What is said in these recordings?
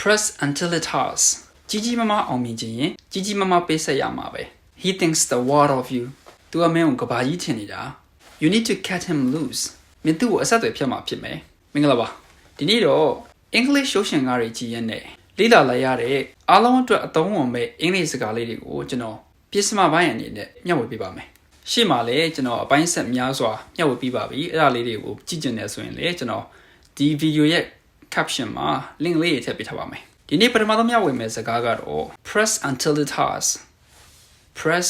press until it hurts ကြီးကြီးမားမားအောင်မြင်ခြင်းရင်ကြီးကြီးမားမားပေးဆက်ရမှာပဲ he thinks the world of you သူကမင်းကိုကဘာကြီးထင်နေတာ you need to cut him loose မင်းသူ့ကိုအဆက်အသွယ်ဖြတ်မှာဖြစ်မယ်မင်္ဂလာပါဒီနေ့တော့ English ရှုပ်ရှင်ကားတွေကြည်ရက်နဲ့လေ့လာလိုက်ရတဲ့အားလုံးအတွက်အသုံးဝင်မဲ့အင်္ဂလိပ်စကားလေးတွေကိုကျွန်တော်ပြစ်စမပိုင်းအနေနဲ့မျှဝေပေးပါမယ်ရှေ့မှာလည်းကျွန်တော်အပိုင်းဆက်များစွာမျှဝေပေးပါပြီအဲ့ဒါလေးတွေကိုကြည့်ကျင်နေဆိုရင်လည်းကျွန်တော်ဒီ video ရဲ့ caption မှာ link လေးတွေထည့်ပေးထားပါမယ်ဒီနေ့ပထမဆုံးမျှဝေမယ့်စကားကတော့ press until it hurts press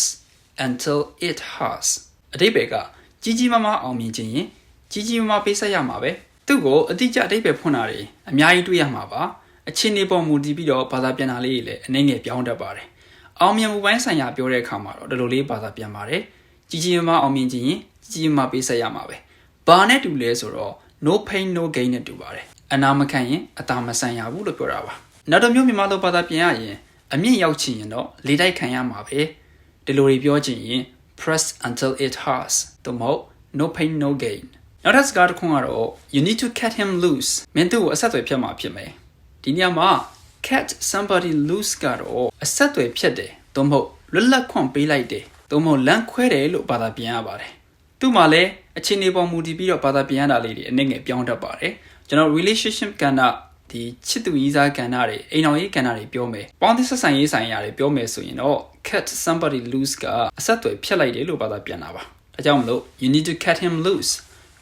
until it hurts အတိပ္ပယ်ကကြီးကြီးမားမားအောင်မြင်ခြင်းရင်ကြီးကြီးမားမားပေးဆက်ရမှာပဲသူ့ကိုအတိအကျအတိပ္ပယ်ဖွင့်တာတွေအများကြီးတွေ့ရမှာပါအချင်းနေပေါ်မူတည်ပြီးတော့ဘာသာပြန်တာလေးတွေလည်းအနေငယ်ပြောင်းတတ်ပါတယ်အောင်မြင်မှုပိုင်းဆိုင်ရာပြောတဲ့အခါမှာတော့ဒီလိုလေးဘာသာပြန်ပါတယ်ကြီးကြီးမားမားအောင်မြင်ခြင်းရင်ကြီးကြီးမားမားပေးဆက်ရမှာပဲဘာနဲ့တူလဲဆိုတော့ no pain no gain နဲ့တူပါတယ် အနာမခံရင်အသာမဆန်ရဘူးလို့ပြောတာပါနောက်တစ်မျိုးမြန်မာလိုဘာသာပြန်ရရင်အမြင့်ရောက်ချင်ရင်တော့လေတိုက်ခံရမှာပဲဒီလိုတွေပြောချင်ရင် press until it hurts သို့မဟုတ် no pain no gain နောက်ထပ်စကားတစ်ခုကတော့ you need to cut him loose မင်းတို့ကိုအဆက်အသွယ်ဖြတ်မှာဖြစ်မယ်ဒီနေရာမှာ cut somebody loose ကတော့အဆက်အသွယ်ဖြတ်တယ်သို့မဟုတ်လွတ်လပ်ခွင့်ပေးလိုက်တယ်သို့မဟုတ်လမ်းခွဲတယ်လို့ဘာသာပြန်ရပါတယ်သူ့မှာလည်းအခြေအနေပေါ်မူတည်ပြီးတော့ဘာသာပြန်ရတာလေးတွေအနေငယ်ပြောင်းတတ်ပါတယ် ကျွန်တော် relationship ကဏ္ဍဒီချစ်သူရင်းစားကဏ္ဍတွေအိမ်တော်ရေးကဏ္ဍတွေပြောမယ်ပေါင်းသစ်ဆက်ဆံရေးဆိုင်ရာတွေပြောမယ်ဆိုရင်တော့ cut somebody loose ကအဆက်အသွယ်ဖြတ်လိုက်တယ်လို့ဘာသာပြန်တာပါဒါကြောင့်မလို့ you need to cut him loose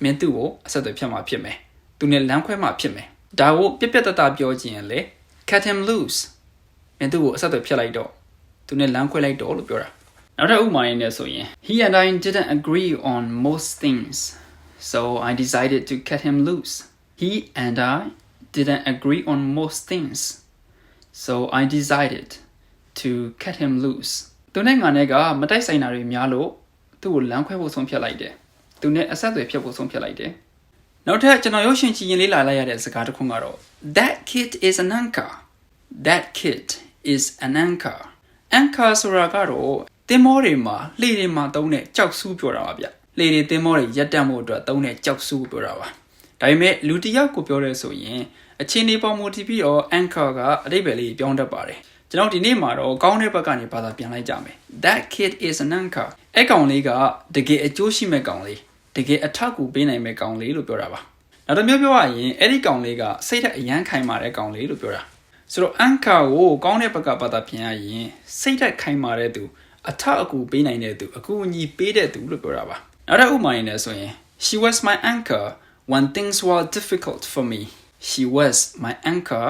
မင်းသူ့ကိုအဆက်အသွယ်ဖြတ်မှာဖြစ်မယ်သူနဲ့လမ်းခွဲမှာဖြစ်မယ်ဒါကိုပြက်ပြက်တတပြောခြင်းရင်လေ cut him loose မင်းသူ့ကိုအဆက်အသွယ်ဖြတ်လိုက်တော့သူနဲ့လမ်းခွဲလိုက်တော့လို့ပြောတာနောက်ထပ်ဥပမာရင်းနဲ့ဆိုရင် he and I didn't agree on most things so I decided to cut him loose he and I didn't agree on most things so I decided to cut him loose သူနဲ့ငါနဲ့ကမတိုက်ဆိုင်တာတွေများလို့သူ့ကိုလမ်းခွဲဖို့ဆုံးဖြတ်လိုက်တယ်သူနဲ့အဆက်အသွယ်ဖြတ်ဖို့ဆုံးဖြတ်လိုက်တယ်နောက်ထပ်ကျွန်တော်ရုပ်ရှင်ကြည့်ရင်လေးလာလိုက်ရတဲ့စကားတစ်ခုကတော့ that kid is an anchor that kid is an anchor anchor ဆိုတာကတော့တင်မောတွေမှာလှေတွေမှာတုံးတဲ့ကြောက်ဆူးပြောတာပါဗျလှေတွေတင်မောတွေရက်တက်မှုအတွက်တုံးတဲ့ကြောက်ဆူးပြောတာပါ ဒါပေမဲ့လူတစ်ယောက်ကိုပြောရဲဆိုရင်အချင်းနေပေါ်မူတည်ပြီးတော့ anchor ကအတိတ်ပဲလေးပြောင်းတတ်ပါတယ်ကျွန်တော်ဒီနေ့မှာတော့ကောင်းတဲ့ဘက်ကနေဘာသာပြန်လိုက်ကြမယ် that kid is an anchor အဲ့ကောင်လေးကတကယ်အကျိုးရှိမဲ့ကောင်လေးတကယ်အထောက်အကူပေးနိုင်မဲ့ကောင်လေးလို့ပြောတာပါနောက်တစ်မျိုးပြောရရင်အဲ့ဒီကောင်လေးကစိတ်ဓာတ်အရန်ခိုင်မာတဲ့ကောင်လေးလို့ပြောတာဆိုတော့ anchor ကိုကောင်းတဲ့ဘက်ကဘာသာပြန်ရရင်စိတ်ဓာတ်ခိုင်မာတဲ့သူအထောက်အကူပေးနိုင်တဲ့သူအကူအညီပေးတဲ့သူလို့ပြောတာပါနောက်တစ်ဥပမာရင်းနဲ့ဆိုရင် she was my anchor when things were difficult for me she was my anchor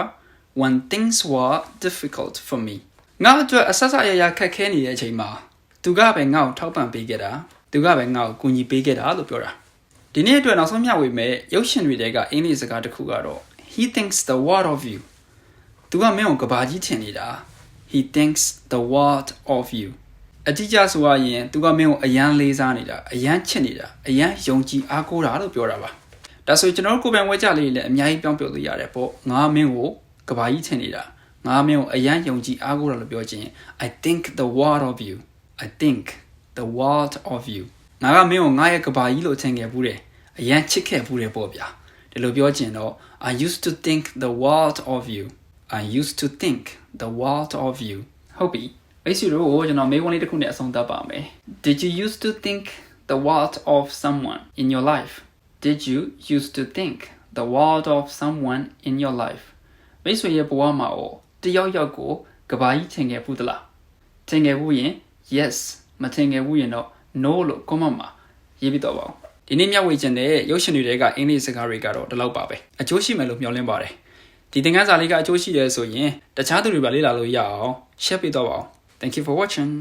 when things were difficult for me ငါအတွက်အဆက်ဆက်ရရခက်ခဲနေတဲ့အချိန်မှာသူကပဲငါ့ကိုထောက်ပံ့ပေးခဲ့တာသူကပဲငါ့ကိုကူညီပေးခဲ့တာလို့ပြောတာဒီနေ့အတွက်နောက်ဆုံးမျှဝေမဲ့ရုပ်ရှင်တွေတဲကအင်္ဂလိပ်စကားတစ်ခုကတော့ he thinks the world of you သူကမင်းကိုကဘာကြီးထင်နေတာ he thinks the world of you အတိအကျဆိုရရင်သူကမင်းကိုအယမ်းလေးစားနေတာအယမ်းချစ်နေတာအယမ်းယုံကြည်အားကိုးတာလို့ပြောတာပါ ဒါဆိုကျွန်တော်တို့ကိုယ်ပိုင်ဝဲကြလေးလည်းအများကြီးပြောင်းပြလို့ရတယ်ပေါ့ငါမင်းကိုကဘာကြီးထင်နေတာငါမင်းကိုအယမ်းယုံကြည်အားကိုးတာလို့ပြောခြင်း I think the world of you I think the world of you ငါကမင်းကိုငါရဲ့ကဘာကြီးလို့ထင်ခဲ့ဘူးတယ်အရန်ချစ်ခဲ့ဘူးတယ်ပေါ့ဗျာဒီလိုပြောချင်တော့ I used to think the world of you I used to think the world of you ဟုတ်ပြီမိတ်ဆွေတို့ကိုကျွန်တော်မေးခွန်းလေးတစ်ခုနဲ့အဆုံးသတ်ပါမယ် Did you used to think the world of someone in your life Did you used to think the world of someone in your life မိတ်ဆွေရဲ့ဘဝမှာ哦တယောက်ယောက်ကိုကဘာကြီးထင်ခဲ့ဘူးသလားထင်ခဲ့ဘူးရင် yes မထင်ခဲ့ဘူးရင်တော့ no လို့ comment မှာရေးပြီးတော့ပါဦးဒီနေ့မျှဝေခြင်းတဲ့ရုပ်ရှင်တွေကအင်္ဂလိပ်စကားတွေကတော့ဒီလောက်ပါပဲအကျိုးရှိမယ်လို့မျှော်လင့်ပါတယ်ဒီသင်ခန်းစာလေးကအကျိုးရှိတယ်ဆိုရင်တခြားသူတွေပါလေ့လာလို့ရအောင် share ပေးတော့ပါအောင် thank you for watching